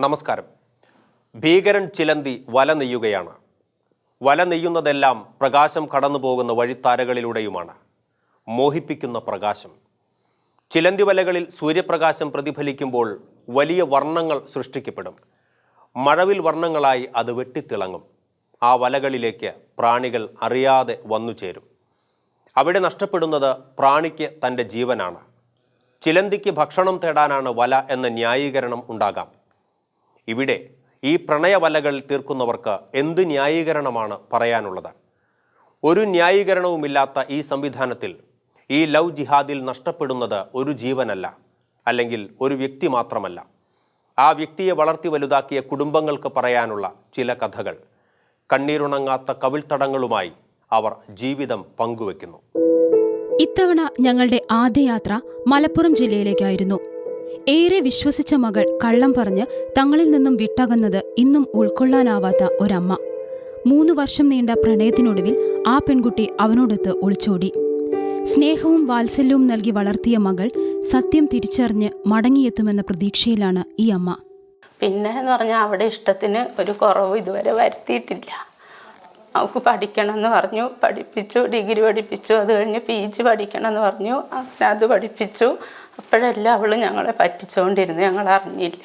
നമസ്കാരം. ഭീകരൻ ചിലന്തി വല നെയ്യുകയാണ്. വല നെയ്യുന്നതെല്ലാം പ്രകാശം കടന്നു പോകുന്ന വഴിത്താരകളിലൂടെയുമാണ്. മോഹിപ്പിക്കുന്ന പ്രകാശം. ചിലന്തി വലകളിൽ സൂര്യപ്രകാശം പ്രതിഫലിക്കുമ്പോൾ വലിയ വർണങ്ങൾ സൃഷ്ടിക്കപ്പെടും. മഴവിൽ വർണങ്ങളായി അത് വെട്ടിത്തിളങ്ങും. ആ വലകളിലേക്ക് പ്രാണികൾ അറിയാതെ വന്നു ചേരും. അവിടെ നഷ്ടപ്പെടുന്നത് പ്രാണിക്ക് തന്റെ ജീവനാണ്. ചിലന്തിക്ക് ഭക്ഷണം തേടാനാണ് വല എന്ന ന്യായീകരണം ഉണ്ടാകാം. ഇവിടെ ഈ പ്രണയവലകൾ തീർക്കുന്നവർക്ക് എന്ത് ന്യായീകരണമാണ് പറയാനുള്ളത്? ഒരു ന്യായീകരണവുമില്ലാത്ത ഈ സംവിധാനത്തിൽ ഈ ലവ് ജിഹാദിൽ നഷ്ടപ്പെടുന്നത് ഒരു ജീവനല്ല അല്ലെങ്കിൽ ഒരു വ്യക്തി മാത്രമല്ല. ആ വ്യക്തിയെ വളർത്തി വലുതാക്കിയ കുടുംബങ്ങൾക്ക് പറയാനുള്ള ചില കഥകൾ. കണ്ണീരുണങ്ങാത്ത കവിൾത്തടങ്ങളുമായി അവർ ജീവിതം പങ്കുവെക്കുന്നു. ഇത്തവണ ഞങ്ങളുടെ ആദ്യ യാത്ര മലപ്പുറം ജില്ലയിലേക്കായിരുന്നു. ഏറെ വിശ്വസിച്ച മകൾ കള്ളം പറഞ്ഞ് തങ്ങളിൽ നിന്നും വിട്ടകന്നത് ഇന്നും ഉൾക്കൊള്ളാനാവാത്ത ഒരമ്മ. മൂന്ന് വർഷം നീണ്ട പ്രണയത്തിനൊടുവിൽ ആ പെൺകുട്ടി അവനോടൊത്ത് ഒളിച്ചോടി. സ്നേഹവും വാത്സല്യവും നൽകി വളർത്തിയ മകൾ സത്യം തിരിച്ചറിഞ്ഞ് മടങ്ങിയെത്തുമെന്ന പ്രതീക്ഷയിലാണ് ഈ അമ്മ. പിന്നെ എന്ന് പറഞ്ഞാൽ അവിടെ ഇഷ്ടത്തിന് ഒരു കുറവ് ഇതുവരെ വരുത്തിയിട്ടില്ല. അവൾക്ക് പഠിക്കണം എന്ന് പറഞ്ഞു. പഠിപ്പിച്ചു ഡിഗ്രി പഠിപ്പിച്ചു. അത് കഴിഞ്ഞ് പി ജി പഠിക്കണം എന്ന് പറഞ്ഞു. അങ്ങനെ അത് പഠിപ്പിച്ചു. അപ്പോഴെല്ലാം അവൾ ഞങ്ങളെ പറ്റിച്ചുകൊണ്ടിരുന്നു. ഞങ്ങൾ അറിഞ്ഞില്ല.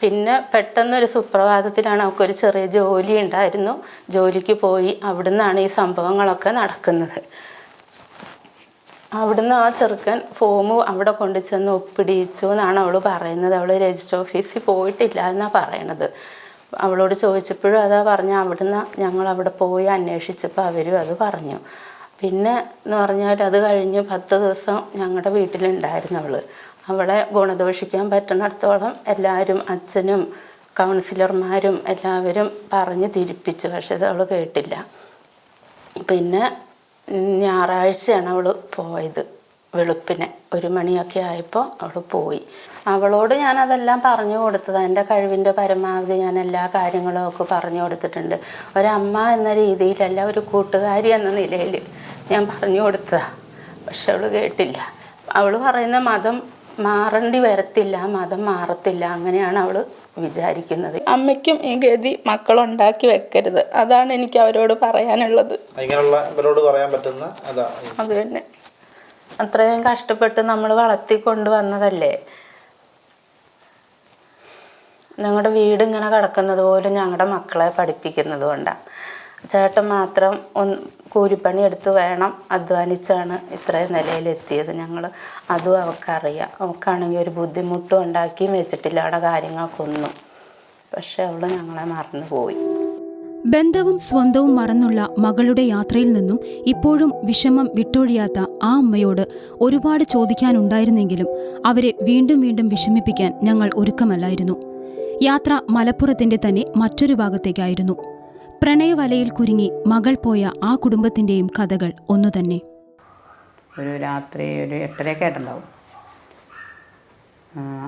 പിന്നെ പെട്ടെന്നൊരു സുപ്രഭാതത്തിലാണ് അവൾക്കൊരു ചെറിയ ജോലി ഉണ്ടായിരുന്നു. ജോലിക്ക് പോയി അവിടുന്നാണ് ഈ സംഭവങ്ങളൊക്കെ നടക്കുന്നത്. അവിടുന്ന് ആ ചെറുക്കൻ ഫോം അവിടെ കൊണ്ടു ചെന്ന് ഒപ്പിടിയിച്ചു എന്നാണ് അവൾ പറയുന്നത്. അവൾ രജിസ്റ്റർ ഓഫീസിൽ പോയിട്ടില്ല എന്നാണ് പറയണത്. അവളോട് ചോദിച്ചപ്പോഴും അതാ പറഞ്ഞു അവിടുന്ന് ഞങ്ങൾ അവിടെ പോയി അന്വേഷിച്ചപ്പോൾ അവരും അത് പറഞ്ഞു. പിന്നെ എന്ന് പറഞ്ഞാൽ അത് കഴിഞ്ഞ് പത്ത് ദിവസം ഞങ്ങളുടെ വീട്ടിലുണ്ടായിരുന്നു അവൾ അവളെ ഗുണദോഷിക്കാൻ പറ്റുന്നിടത്തോളം എല്ലാവരും അച്ഛനും കൗൺസിലർമാരും എല്ലാവരും പറഞ്ഞ് തിരിപ്പിച്ചു. പക്ഷെ അവൾ കേട്ടില്ല. പിന്നെ ഞായറാഴ്ചയാണ് അവൾ പോയത്. വെളുപ്പിനെ ഒരു മണിയൊക്കെ ആയപ്പോൾ അവൾ പോയി. അവളോട് ഞാൻ അതെല്ലാം പറഞ്ഞു കൊടുത്തത്. എന്റെ കഴിവിന്റെ പരമാവധി ഞാൻ എല്ലാ കാര്യങ്ങളും ഒക്കെ പറഞ്ഞു കൊടുത്തിട്ടുണ്ട്. ഒരമ്മ എന്ന രീതിയിലല്ല ഒരു കൂട്ടുകാരി എന്ന നിലയിൽ ഞാൻ പറഞ്ഞു കൊടുത്തതാണ് പക്ഷെ അവൾ കേട്ടില്ല. അവൾ പറയുന്ന മതം മാറേണ്ടി വരത്തില്ല മതം മാറത്തില്ല അങ്ങനെയാണ് അവൾ വിചാരിക്കുന്നത്. അമ്മയ്ക്കും ഈ ഗതി മക്കളുണ്ടാക്കി വെക്കരുത്. അതാണ് എനിക്ക് അവരോട് പറയാനുള്ളത്. ഇങ്ങനെയുള്ള ഇവരോട് പറയാൻ പറ്റുന്ന അതാ. അത് തന്നെ. അത്രയും കഷ്ടപ്പെട്ട് നമ്മൾ വളർത്തി വന്നതല്ലേ? ഞങ്ങളുടെ വീട് ഇങ്ങനെ കിടക്കുന്നത് പോലും ഞങ്ങളുടെ മക്കളെ പഠിപ്പിക്കുന്നത് കൊണ്ടാണ് ചേട്ടൻ മാത്രം ഒന്ന് കൂലിപ്പണി എടുത്ത് വേണം അധ്വാനിച്ചാണ് ഇത്രയും നിലയിലെത്തിയത്. ഞങ്ങൾ അതും അവൾക്കറിയാം അവൾക്കാണെങ്കിൽ ഒരു ബുദ്ധിമുട്ടും ഉണ്ടാക്കിയും വെച്ചിട്ടില്ല. അവിടെ കാര്യങ്ങൾക്കൊന്നും പക്ഷെ അവൾ ഞങ്ങളെ മറന്നുപോയി. ബന്ധവും സ്വന്തവും മറന്നുള്ള മകളുടെ യാത്രയിൽ നിന്നും ഇപ്പോഴും വിഷമം വിട്ടൊഴിയാത്ത ആ അമ്മയോട് ഒരുപാട് ചോദിക്കാനുണ്ടായിരുന്നെങ്കിലും അവരെ വീണ്ടും വീണ്ടും വിഷമിപ്പിക്കാൻ ഞങ്ങൾ ഒരുക്കമല്ലായിരുന്നു. യാത്ര മലപ്പുറത്തിന്റെ തന്നെ മറ്റൊരു ഭാഗത്തേക്കായിരുന്നു. പ്രണയവലയിൽ കുരുങ്ങി മകൾ പോയ ആ കുടുംബത്തിന്റെയും കഥകൾ ഒന്നുതന്നെ ഒരു രാത്രി ഒരു എട്ടരയൊക്കെ ആയിട്ടുണ്ടാവും.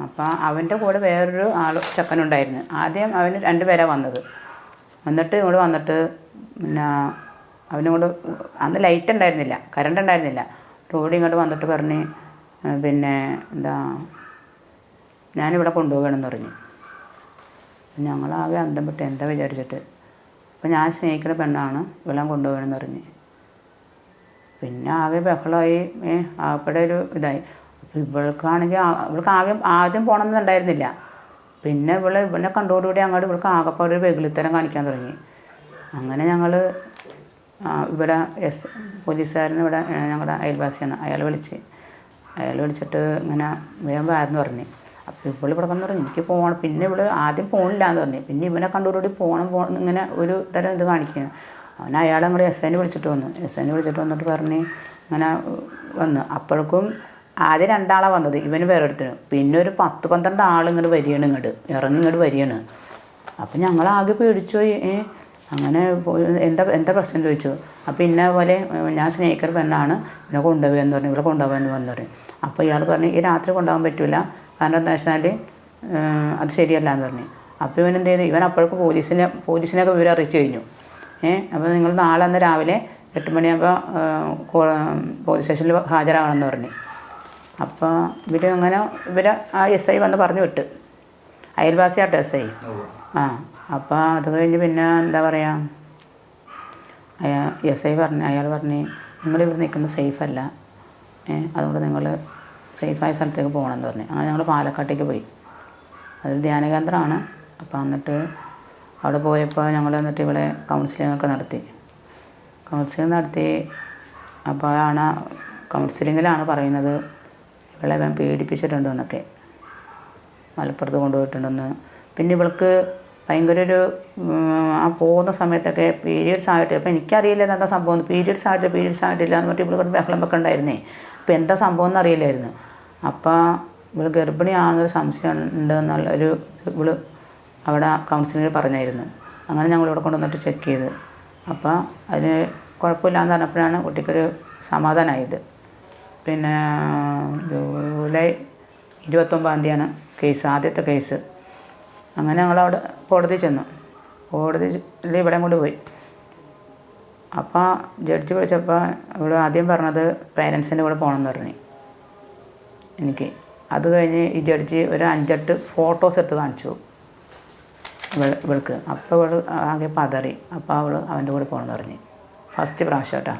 അപ്പം അവന്റെ കൂടെ വേറൊരു ആൾ ചെക്കനുണ്ടായിരുന്നു. ആദ്യം അവന് രണ്ട് വന്നത്. എന്നിട്ട് ഇങ്ങോട്ട് വന്നിട്ട് പിന്നെ അവനിങ്ങോട്ട് അന്ന് ലൈറ്റ് ഉണ്ടായിരുന്നില്ല കറണ്ട് ഉണ്ടായിരുന്നില്ല. റോഡ് ഇങ്ങോട്ട് വന്നിട്ട് പറഞ്ഞ് പിന്നെ എന്താ ഞാനിവിടെ കൊണ്ടുപോകണമെന്ന് പറഞ്ഞു. ഞങ്ങളാകെ അന്തം വിട്ട് എന്താ വിചാരിച്ചിട്ട്? അപ്പം ഞാൻ സ്നേഹിക്കുന്ന പെണ്ണാണ് ഇവളെ കൊണ്ടുപോകണമെന്ന് പറഞ്ഞ്. പിന്നെ ആകെ ബഹളമായി ഏ ആകപ്പെടെ ഒരു ഇതായി. അപ്പോൾ ഇവൾക്കാണെങ്കിൽ ഇവൾക്ക് ആകെ ആദ്യം പോകണമെന്നുണ്ടായിരുന്നില്ല പിന്നെ ഇവൾ ഇവനെ കണ്ടോടുകൂടി അങ്ങോട്ട് ഇവൾക്ക് ആകെപ്പാട് ഒരു വെകിളിത്തരം കാണിക്കാൻ തുടങ്ങി. അങ്ങനെ ഞങ്ങൾ ഇവിടെ എസ് പോലീസുകാരന് ഇവിടെ ഞങ്ങളുടെ അയൽവാസിയാണ്. അയാൾ വിളിച്ച്. അയാൾ വിളിച്ചിട്ട് ഇങ്ങനെ വേഗം വാരെന്ന് പറഞ്ഞു. അപ്പോൾ ഇവൾ ഇവിടെ വന്ന് പറഞ്ഞു എനിക്ക് പോകണം പിന്നെ ഇവൾ ആദ്യം പോകണില്ല പറഞ്ഞു. പിന്നെ ഇവനെ കണ്ടോടുകൂടി പോകണം പോകണം ഇങ്ങനെ ഒരു തരം ഇത് കാണിക്കുകയാണ്. അവൻ അയാൾ അങ്ങോട്ട് എസ് ഐനെ വിളിച്ചിട്ട് വന്നു. എസ് ഐനെ വിളിച്ചിട്ട് വന്നിട്ട് പറഞ്ഞ് ഇങ്ങനെ വന്നു. അപ്പോഴേക്കും ആദ്യം രണ്ടാളാണ് വന്നത് ഇവന് വേറെ എടുത്തിനു പിന്നെ ഒരു പത്ത് പന്ത്രണ്ട് ആൾ ഇങ്ങോട്ട് വരികയാണ് ഇങ്ങോട്ട് ഇറങ്ങി ഇങ്ങോട്ട് വരികയാണ്. അപ്പം ഞങ്ങൾ ആകെ പേടിച്ചു അങ്ങനെ എന്താ എന്താ പ്രശ്നം ചോദിച്ചു. അപ്പം ഇന്ന പോലെ ഞാൻ സ്നേഹിക്കുന്ന പെണ്ണാണ് ഇവനെ കൊണ്ടുപോയെന്ന് പറഞ്ഞു ഇവിടെ പറഞ്ഞു പറഞ്ഞു. അപ്പോൾ ഇയാൾ പറഞ്ഞു ഈ രാത്രി കൊണ്ടുപോകാൻ പറ്റില്ല കാരണം എന്താ വെച്ചാൽ അത് ശരിയല്ല എന്ന് പറഞ്ഞു. അപ്പോൾ ഇവൻ എന്ത് ചെയ്തു? ഇവൻ അപ്പോഴേക്കും പോലീസിനെ പോലീസിനെയൊക്കെ വിവരം അറിയിച്ചു കഴിഞ്ഞു. ഏഹ് അപ്പോൾ നിങ്ങൾ നാളെ അന്ന് രാവിലെ എട്ട് മണിയാകുമ്പോൾ പോലീസ് സ്റ്റേഷനിൽ ഹാജരാകണമെന്ന് പറഞ്ഞു. അപ്പോൾ ഇവർ അങ്ങനെ ഇവർ ആ എസ് ഐ വന്ന് പറഞ്ഞു വിട്ട്. അയൽവാസിയായിട്ട് എസ് ഐ. ആ അപ്പോൾ അത് കഴിഞ്ഞ് പിന്നെ എന്താ പറയുക എസ് ഐ പറഞ്ഞു അയാൾ പറഞ്ഞു നിങ്ങളിവിടെ നിൽക്കുന്നത് സേഫ് അല്ല ഏ അതുകൊണ്ട് നിങ്ങൾ സേഫായ സ്ഥലത്തേക്ക് പോകണമെന്ന് പറഞ്ഞു. അങ്ങനെ ഞങ്ങൾ പാലക്കാട്ടേക്ക് പോയി. അതൊരു ധ്യാനകേന്ദ്രമാണ്. അപ്പോൾ എന്നിട്ട് അവിടെ പോയപ്പോൾ ഞങ്ങൾ എന്നിട്ട് ഇവിടെ കൗൺസിലിംഗ് ഒക്കെ നടത്തി. കൗൺസിലിംഗ് നടത്തി. അപ്പോഴാണ് കൗൺസിലിങ്ങിലാണ് പറയുന്നത്. ഇവളെ ഞാൻ പീഡിപ്പിച്ചിട്ടുണ്ട് എന്നൊക്കെ. മലപ്പുറത്ത് കൊണ്ടുപോയിട്ടുണ്ടെന്ന്. പിന്നെ ഇവൾക്ക് ഭയങ്കര ഒരു ആ പോകുന്ന സമയത്തൊക്കെ പീരിയഡ്സ് ആയിട്ട് അപ്പോൾ എനിക്കറിയില്ല എന്താ സംഭവം. പീരിയഡ്സ് ആയിട്ട് പീരിയഡ്സ് ആയിട്ടില്ല എന്ന് പറഞ്ഞിട്ട് ഇവൾക്ക് ബഹളം വെക്കണ്ടായിരുന്നേ. അപ്പോൾ എന്താ സംഭവം എന്ന് അറിയില്ലായിരുന്നു അപ്പോൾ ഇവൾ ഗർഭിണിയാണെന്നൊരു സംശയം ഉണ്ട് എന്നുള്ളൊരു ഇവൾ അവിടെ കൗൺസിലിങ്ങിൽ പറഞ്ഞായിരുന്നു. അങ്ങനെ ഞങ്ങൾ ഇവിടെ കൊണ്ടുവന്നിട്ട് ചെക്ക് ചെയ്ത്. അപ്പോൾ അതിന് കുഴപ്പമില്ലാന്ന് പറഞ്ഞപ്പോഴാണ് കുട്ടിക്കൊരു സമാധാനമായത് പിന്നെ ജൂലൈ ഇരുപത്തൊമ്പതാം തീയതിയാണ് കേസ് ആദ്യത്തെ കേസ് അങ്ങനെ ഞങ്ങൾ ഞങ്ങളവിടെ കോടതി ചെന്നു. കോടതി ഇവിടെ കൊണ്ട് പോയി. അപ്പോൾ ജഡ്ജി വിളിച്ചപ്പോൾ ഇവിടെ ആദ്യം പറഞ്ഞത് പേരൻസിന്റെ കൂടെ പോകണമെന്ന് പറഞ്ഞു. എനിക്ക്. അത് കഴിഞ്ഞ് ഈ ഒരു അഞ്ചെട്ട് ഫോട്ടോസ് എടുത്ത് കാണിച്ചു ഇവൾ ഇവൾക്ക്. അപ്പോൾ ഇവൾ ആകെ പതറി. അപ്പോൾ അവൾ അവന്റെ കൂടെ പോകണമെന്ന് പറഞ്ഞു. ഫസ്റ്റ് പ്രാവശ്യം കേട്ടോ.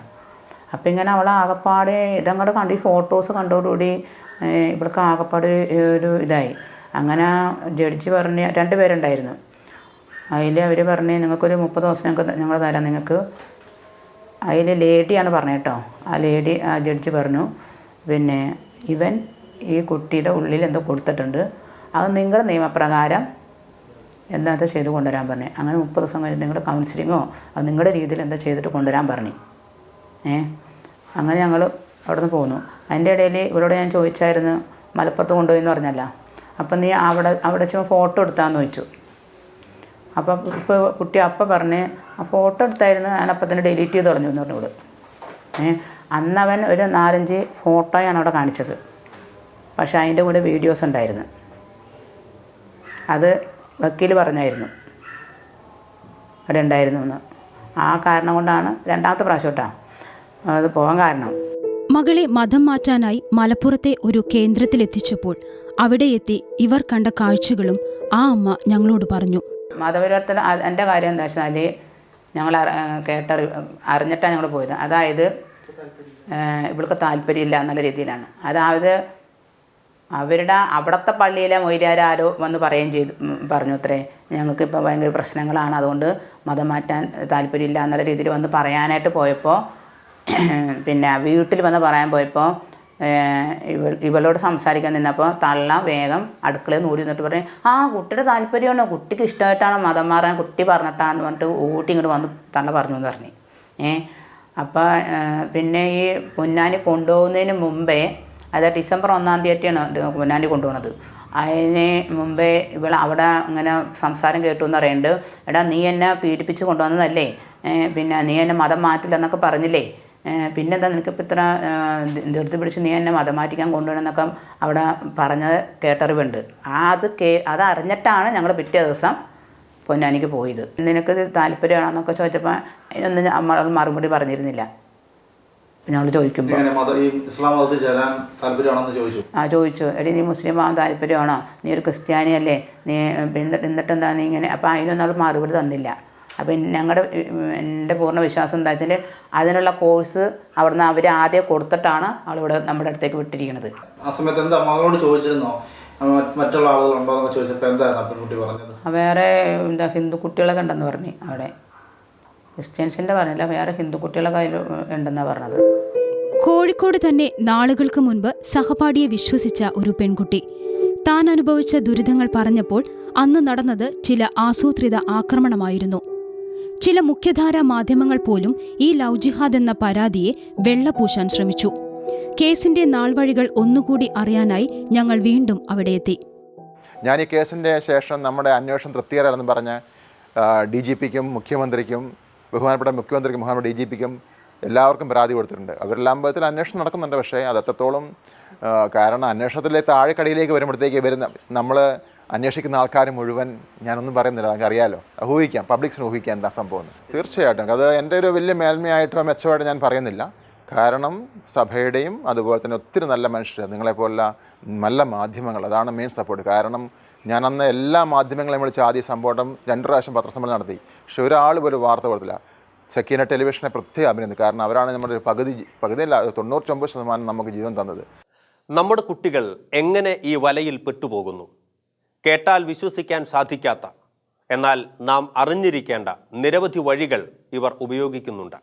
അപ്പോൾ ഇങ്ങനെ അവൾ ആകപ്പാടെ ഇതങ്ങോട്ട് കണ്ട് ഈ ഫോട്ടോസ് കണ്ടോടുകൂടി ഇവൾക്ക് ആകപ്പാടെ ഒരു ഇതായി. അങ്ങനെ ജഡ്ജി പറഞ്ഞ് രണ്ട് പേരുണ്ടായിരുന്നു. അതിൽ അവർ പറഞ്ഞ് നിങ്ങൾക്കൊരു മുപ്പത് ദിവസം ഞങ്ങൾക്ക് ഞങ്ങൾ തരാം നിങ്ങൾക്ക്. അതിൽ ലേഡിയാണ് പറഞ്ഞത് കേട്ടോ. ആ ലേഡി ആ ജഡ്ജി പറഞ്ഞു. പിന്നെ ഇവൻ ഈ കുട്ടിയുടെ ഉള്ളിൽ എന്തോ കൊടുത്തിട്ടുണ്ട്. അത് നിങ്ങളുടെ നിയമപ്രകാരം എന്താ ചെയ്ത് കൊണ്ടുവരാൻ പറഞ്ഞു. അങ്ങനെ മുപ്പത് ദിവസം കഴിഞ്ഞ് നിങ്ങളുടെ കൗൺസിലിങ്ങോ അത് നിങ്ങളുടെ രീതിയിൽ എന്താ ചെയ്തിട്ട് കൊണ്ടുവരാൻ പറഞ്ഞു. ഏ? അങ്ങനെ ഞങ്ങൾ അവിടെ നിന്ന് പോന്നു. അതിന്റെ ഇടയിൽ ഇവരോട് ഞാൻ ചോദിച്ചായിരുന്നു മലപ്പുറത്ത് കൊണ്ടുപോയി എന്ന് പറഞ്ഞല്ല. അപ്പം നീ അവിടെ അവിടെ ചുമ ഫോട്ടോ എടുത്താന്ന് ചോദിച്ചു. അപ്പം ഇപ്പോൾ കുട്ടി അപ്പം പറഞ്ഞ് ആ ഫോട്ടോ എടുത്തായിരുന്നു ഞാൻ അപ്പം തന്നെ ഡിലീറ്റ് ചെയ്ത് തുടങ്ങി പറഞ്ഞോട് ഏ? അന്നവൻ ഒരു നാലഞ്ച് ഫോട്ടോയാണ് അവിടെ കാണിച്ചത്. പക്ഷേ അതിന്റെ കൂടെ വീഡിയോസ് ഉണ്ടായിരുന്നു. അത് വക്കീൽ പറഞ്ഞായിരുന്നു. അവിടെ ഉണ്ടായിരുന്നു എന്ന്. ആ കാരണം കൊണ്ടാണ് രണ്ടാമത്തെ പ്രാവശ്യം കേട്ടോ അത് പോകാൻ കാരണം. മകളെ മതം മാറ്റാനായി മലപ്പുറത്തെ ഒരു കേന്ദ്രത്തിലെത്തിച്ചപ്പോൾ അവിടെ എത്തി ഇവർ കണ്ട കാഴ്ചകളും ആ അമ്മ ഞങ്ങളോട് പറഞ്ഞു. മതപരിവർത്തനം എന്റെ കാര്യം എന്താ വെച്ചാൽ ഞങ്ങൾ കേട്ട അറിഞ്ഞിട്ടാണ് ഞങ്ങൾ പോയത്. അതായത് ഇവൾക്ക് താല്പര്യമില്ല എന്നുള്ള രീതിയിലാണ്. അതായത് അവരുടെ അവിടുത്തെ പള്ളിയിലെ മൊയ്ലാർ വന്ന് പറയുകയും ചെയ്തു പറഞ്ഞു അത്രേ. ഞങ്ങൾക്ക് ഇപ്പോൾ ഭയങ്കര പ്രശ്നങ്ങളാണ്. അതുകൊണ്ട് മതം മാറ്റാൻ താല്പര്യമില്ല എന്നുള്ള രീതിയിൽ വന്ന് പറയാനായിട്ട് പോയപ്പോൾ പിന്നെ വീട്ടിൽ വന്ന് പറയാൻ പോയപ്പോൾ ഇവ ഇവളോട് സംസാരിക്കാൻ നിന്നപ്പോൾ തള്ള വേഗം അടുക്കളയിൽ ഓടി നിന്നിട്ട് പറയും ആ കുട്ടിയുടെ താല്പര്യമാണോ? കുട്ടിക്ക് ഇഷ്ടമായിട്ടാണ് മതം മാറാൻ? കുട്ടി പറഞ്ഞിട്ടാണെന്ന് പറഞ്ഞിട്ട് ഊട്ടി ഇങ്ങോട്ട് വന്ന് തള്ള പറഞ്ഞു എന്ന് പറഞ്ഞു. ഏ അപ്പോൾ പിന്നെ ഈ പൊന്നാനി കൊണ്ടുപോകുന്നതിന് മുമ്പേ അത് ഡിസംബർ ഒന്നാം തീയതിയാണ് പൊന്നാനി കൊണ്ടുപോകുന്നത് അതിന് മുമ്പേ ഇവൾ അവിടെ ഇങ്ങനെ സംസാരം കേട്ടു എന്ന് പറയുന്നുണ്ട് എടാ നീ എന്നെ പീഡിപ്പിച്ച് കൊണ്ടുവന്നതല്ലേ? പിന്നെ നീ എന്നെ മതം മാറ്റില്ല എന്നൊക്കെ പറഞ്ഞില്ലേ പിന്നെന്താ നിനക്കിപ്പോൾ ഇത്ര ധൃതി പിടിച്ച് നീ എന്നെ മതം മാറ്റിക്കാൻ കൊണ്ടുവരണമെന്നൊക്കെ അവിടെ പറഞ്ഞത് കേട്ടറിവുണ്ട്. അത് കേ അത് അറിഞ്ഞിട്ടാണ് ഞങ്ങൾ പിറ്റേ ദിവസം പൊന്നാനിക്ക് പോയത്. നിനക്ക് താല്പര്യമാണെന്നൊക്കെ ചോദിച്ചപ്പോൾ അതിനൊന്നും നമ്മൾ മറുപടി പറഞ്ഞിരുന്നില്ല. ഞങ്ങൾ ചോദിക്കുമ്പോൾ ഇങ്ങനെ മത ഈ ഇസ്ലാം മതത്തിൽ ചേരാൻ താല്പര്യമാണെന്ന് ചോദിച്ചു. ആ ചോദിച്ചു. എടി നീ മുസ്ലിം ആവാൻ താല്പര്യമാണോ? നീ ഒരു ക്രിസ്ത്യാനിയല്ലേ നീ എന്നിട്ട് എന്നിട്ടെന്താ നീ ഇങ്ങനെ അപ്പോൾ അതിനൊന്നും അവൾ മറുപടി തന്നില്ല. അപ്പം ഞങ്ങളുടെ എന്റെ പൂർണ വിശ്വാസം എന്താ വെച്ചാൽ അതിനുള്ള കോഴ്സ് അവിടുന്ന് അവർ ആദ്യം കൊടുത്തിട്ടാണ് അവളിവിടെ നമ്മുടെ അടുത്തേക്ക് വിട്ടിരിക്കുന്നത് ആ സമയത്ത് എന്താ മകളോട് ചോദിച്ചിരുന്നോ? മറ്റുള്ള മറ്റ് മറ്റുള്ള ആളുകളുണ്ടോ എന്നൊക്കെ ചോദിച്ചപ്പോൾ എന്തായിരുന്നു പെൺകുട്ടി പറഞ്ഞത്? വേറെ എന്താ ഹിന്ദു കുട്ടികളൊക്കെ ഉണ്ടെന്ന് പറഞ്ഞു അവിടെ. ക്രിസ്ത്യൻസിന്റെ പറഞ്ഞില്ല വേറെ ഹിന്ദു കുട്ടികളെ കയ്യിൽ ഉണ്ടെന്നാണ് പറഞ്ഞത്. കോഴിക്കോട് തന്നെ നാളുകൾക്ക് മുൻപ് സഹപാഠിയെ വിശ്വസിച്ച ഒരു പെൺകുട്ടി. താൻ അനുഭവിച്ച ദുരിതങ്ങൾ പറഞ്ഞപ്പോൾ അന്ന് നടന്നത് ചില ആസൂത്രിത ആക്രമണമായിരുന്നു. ചില മുഖ്യധാരാ മാധ്യമങ്ങൾ പോലും ഈ ലവ് ജിഹാദ് എന്ന പരാതിയെ വെള്ളപൂശാൻ ശ്രമിച്ചു. കേസിന്റെ നാൾവഴികൾ ഒന്നുകൂടി അറിയാനായി ഞങ്ങൾ വീണ്ടും അവിടെ എത്തി. ഞാൻ ഈ കേസിന്റെ ശേഷം നമ്മുടെ അന്വേഷണം തൃപ്തികരമാണെന്ന് പറഞ്ഞ് ഡി ജി പിക്കും മുഖ്യമന്ത്രിക്കും ബഹുമാനപ്പെട്ട മുഖ്യമന്ത്രിക്കും ബഹുമാനപ്പെട്ട ഡി ജി പിക്കും എല്ലാവർക്കും പരാതി കൊടുത്തിട്ടുണ്ട്. അവരെല്ലാം വിധത്തിൽ അന്വേഷണം നടക്കുന്നുണ്ട്. പക്ഷേ അത് അത്രത്തോളം കാരണം അന്വേഷണത്തിലെ താഴെക്കടയിലേക്ക് വരുമ്പോഴത്തേക്ക് വരുന്ന നമ്മൾ അന്വേഷിക്കുന്ന ആൾക്കാർ മുഴുവൻ ഞാനൊന്നും പറയുന്നില്ല. നമുക്ക് അറിയാമല്ലോ ഊഹിക്കാം. പബ്ലിക്സിന് ഊഹിക്കാം എന്താ സംഭവം തീർച്ചയായിട്ടും. അത് എന്റെ ഒരു വലിയ മേന്മയായിട്ടോ മെച്ചമായിട്ടോ ഞാൻ പറയുന്നില്ല. കാരണം സഭയുടെയും അതുപോലെ തന്നെ ഒത്തിരി നല്ല മനുഷ്യർ നിങ്ങളെപ്പോലുള്ള നല്ല മാധ്യമങ്ങൾ അതാണ് മെയിൻ സപ്പോർട്ട് കാരണം ഞാൻ എല്ലാ മാധ്യമങ്ങളെയും വിളിച്ച് ആദ്യ സംഭവം രണ്ട് പ്രാവശ്യം പത്രസമ്മേളനം നടത്തി. പക്ഷെ ഒരാൾ പോലും വാർത്ത കൊടുത്തില്ല. സക്കീന ടെലിവിഷനെ പ്രത്യേകം അഭിനന്ദിക്കും കാരണം അവരാണ് നമ്മുടെ പകുതി പകുതിയല്ല തൊണ്ണൂറ്റൊമ്പത് ശതമാനം നമുക്ക് ജീവൻ തന്നത്. നമ്മുടെ കുട്ടികൾ എങ്ങനെ ഈ വലയിൽ പെട്ടുപോകുന്നു? കേട്ടാൽ വിശ്വസിക്കാൻ സാധിക്കാത്ത എന്നാൽ നാം അറിഞ്ഞിരിക്കേണ്ട നിരവധി വഴികൾ ഇവർ ഉപയോഗിക്കുന്നുണ്ട്.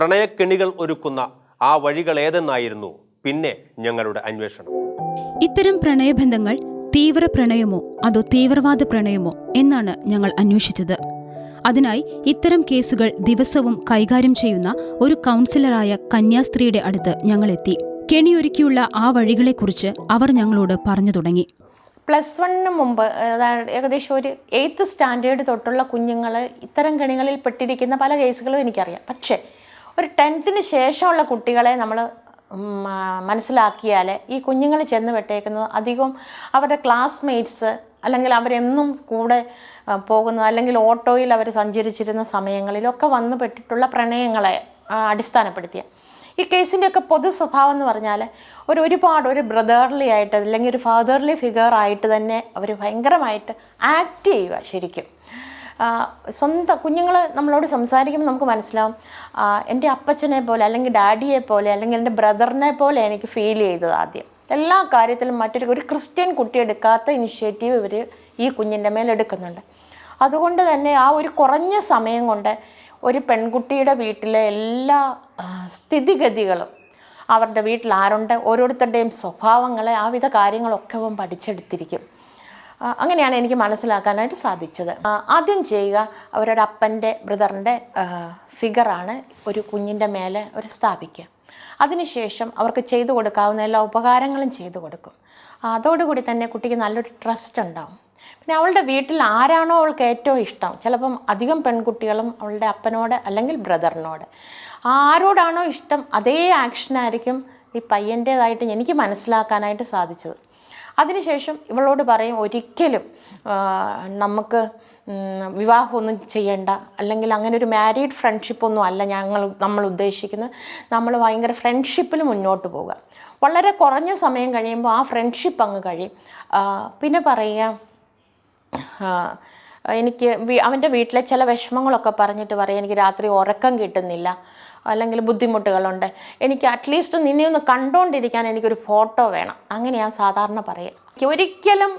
പ്രണയക്കെണികൾ ഒരുക്കുന്ന ആ വഴികൾ ഏതെന്നായിരുന്നു പിന്നെ ഞങ്ങളുടെ അന്വേഷണം. ഇത്തരം പ്രണയബന്ധങ്ങൾ തീവ്ര പ്രണയമോ അതോ തീവ്രവാദ പ്രണയമോ എന്നാണ് ഞങ്ങൾ അന്വേഷിച്ചത്. അതിനായി ഇത്തരം കേസുകൾ ദിവസവും കൈകാര്യം ചെയ്യുന്ന ഒരു കൗൺസിലറായ കന്യാസ്ത്രീയുടെ അടുത്ത് ഞങ്ങളെത്തി. കെണിയൊരുക്കിയുള്ള ആ വഴികളെക്കുറിച്ച് അവർ ഞങ്ങളോട് പറഞ്ഞു തുടങ്ങി. പ്ലസ് വണ്ണിന് മുമ്പ് അതായത് ഏകദേശം ഒരു എയ്ത്ത് സ്റ്റാൻഡേർഡ് തൊട്ടുള്ള കുഞ്ഞുങ്ങൾ ഇത്തരം കെണികളിൽ പെട്ടിരിക്കുന്ന പല കേസുകളും എനിക്കറിയാം. പക്ഷേ ഒരു ടെൻത്തിന് ശേഷമുള്ള കുട്ടികളെ നമ്മൾ മനസ്സിലാക്കിയാൽ ഈ കുഞ്ഞുങ്ങൾ ചെന്ന് വിട്ടേക്കുന്നത് അധികം അവരുടെ ക്ലാസ്മേറ്റ്സ് അല്ലെങ്കിൽ അവരെന്നും കൂടെ പോകുന്ന അല്ലെങ്കിൽ ഓട്ടോയിൽ അവർ സഞ്ചരിച്ചിരുന്ന സമയങ്ങളിലൊക്കെ വന്നു പെട്ടിട്ടുള്ള പ്രണയങ്ങളെ അടിസ്ഥാനപ്പെടുത്തിയ. ഈ കേസിന്റെയൊക്കെ പൊതു സ്വഭാവം എന്ന് പറഞ്ഞാൽ ഒരു ഒരുപാട് ഒരു ബ്രദർലി ആയിട്ട് അല്ലെങ്കിൽ ഒരു ഫാദർലി ഫിഗർ ആയിട്ട് തന്നെ അവർ ഭയങ്കരമായിട്ട് ആക്ട് ചെയ്യുക ശരിക്കും. സ്വന്തം കുഞ്ഞുങ്ങൾ നമ്മളോട് സംസാരിക്കുമ്പോൾ നമുക്ക് മനസ്സിലാവും. എന്റെ അപ്പച്ചനെ പോലെ അല്ലെങ്കിൽ ഡാഡിയെ പോലെ അല്ലെങ്കിൽ എന്റെ ബ്രദറിനെ പോലെ എനിക്ക് ഫീൽ ചെയ്തത് ആദ്യം. എല്ലാ കാര്യത്തിലും മറ്റൊരു ഒരു ക്രിസ്ത്യൻ കുട്ടി എടുക്കാത്ത ഇനിഷ്യേറ്റീവ് ഇവർ ഈ കുഞ്ഞിന്റെ മേലെടുക്കുന്നുണ്ട് അതുകൊണ്ട് തന്നെ ആ ഒരു കുറഞ്ഞ സമയം കൊണ്ട് ഒരു പെൺകുട്ടിയുടെ വീട്ടിലെ എല്ലാ സ്ഥിതിഗതികളും അവരുടെ വീട്ടിൽ ആരുണ്ട്? ഓരോരുത്തരുടെയും സ്വഭാവങ്ങളെ ആ വിധ കാര്യങ്ങളൊക്കെ അവൻ പഠിച്ചെടുത്തിരിക്കും. അങ്ങനെയാണ് എനിക്ക് മനസ്സിലാക്കാനായിട്ട് സാധിച്ചത്. ആദ്യം ചെയ്യുക അവരുടെ അപ്പന്റെ ബ്രദറിന്റെ ഫിഗറാണ് ഒരു കുഞ്ഞിന്റെ മേലെ അവർ സ്ഥാപിക്കുക. അതിനുശേഷം അവർക്ക് ചെയ്തു കൊടുക്കാവുന്ന എല്ലാ ഉപകാരങ്ങളും ചെയ്തു കൊടുക്കും. അതോടുകൂടി തന്നെ കുട്ടിക്ക് നല്ലൊരു ട്രസ്റ്റ് ഉണ്ടാവും. പിന്നെ അവളുടെ വീട്ടിൽ ആരാണോ അവൾക്ക് ഏറ്റവും ഇഷ്ടം? ചിലപ്പം അധികം പെൺകുട്ടികളും അവളുടെ അപ്പനോട് അല്ലെങ്കിൽ ബ്രദറിനോട്. ആരോടാണോ ഇഷ്ടം അതേ ആക്ഷനായിരിക്കും ഈ പയ്യന്റേതായിട്ട് എനിക്ക് മനസ്സിലാക്കാനായിട്ട് സാധിച്ചത്. അതിനുശേഷം ഇവളോട് പറയും ഒരിക്കലും നമുക്ക് വിവാഹമൊന്നും ചെയ്യണ്ട. അല്ലെങ്കിൽ അങ്ങനെ ഒരു മാരീഡ് ഫ്രണ്ട്ഷിപ്പൊന്നും അല്ല ഞങ്ങൾ നമ്മൾ ഉദ്ദേശിക്കുന്നത് നമ്മൾ ഭയങ്കര ഫ്രണ്ട്ഷിപ്പിൽ മുന്നോട്ട് പോവുക. വളരെ കുറഞ്ഞ സമയം കഴിയുമ്പോൾ ആ ഫ്രണ്ട്ഷിപ്പ് അങ്ങ് കഴിയും. പിന്നെ പറയുക എനിക്ക് അവന്റെ വീട്ടിലെ ചില വിഷമങ്ങളൊക്കെ പറഞ്ഞിട്ട് പറയാം എനിക്ക് രാത്രി ഉറക്കം കിട്ടുന്നില്ല. അല്ലെങ്കിൽ ബുദ്ധിമുട്ടുകളുണ്ട്. എനിക്ക് അറ്റ്ലീസ്റ്റ് നിന്നെ ഒന്ന് കണ്ടുകൊണ്ടിരിക്കാൻ എനിക്കൊരു ഫോട്ടോ വേണം. അങ്ങനെ ഞാൻ സാധാരണ പറയും. ഒരിക്കലും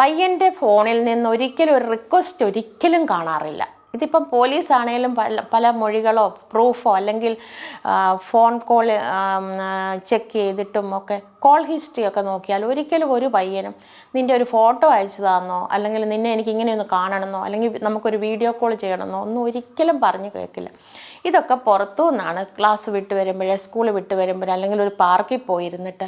പയ്യന്റെ ഫോണിൽ നിന്ന് ഒരിക്കലും ഒരു റിക്വസ്റ്റ് ഒരിക്കലും കാണാറില്ല. ഇതിപ്പം പോലീസ് ആണെങ്കിലും പല പല മൊഴികളോ പ്രൂഫോ അല്ലെങ്കിൽ ഫോൺ കോൾ ചെക്ക് ചെയ്തിട്ടും ഒക്കെ കോൾ ഹിസ്റ്ററി ഒക്കെ നോക്കിയാൽ ഒരിക്കലും ഒരു പയ്യനും നിന്റെ ഒരു ഫോട്ടോ അയച്ചു തന്നോ അല്ലെങ്കിൽ നിന്നെ എനിക്ക് ഇങ്ങനെ ഒന്ന് കാണണമെന്നോ അല്ലെങ്കിൽ നമുക്കൊരു വീഡിയോ കോൾ ചെയ്യണമെന്നോ ഒന്നും ഒരിക്കലും പറഞ്ഞു കേൾക്കില്ല. ഇതൊക്കെ പുറത്തു നിന്നാണ് ക്ലാസ് വിട്ട് വരുമ്പോഴേ സ്കൂൾ വിട്ട് വരുമ്പോഴേ അല്ലെങ്കിൽ ഒരു പാർക്കിൽ പോയിരുന്നിട്ട്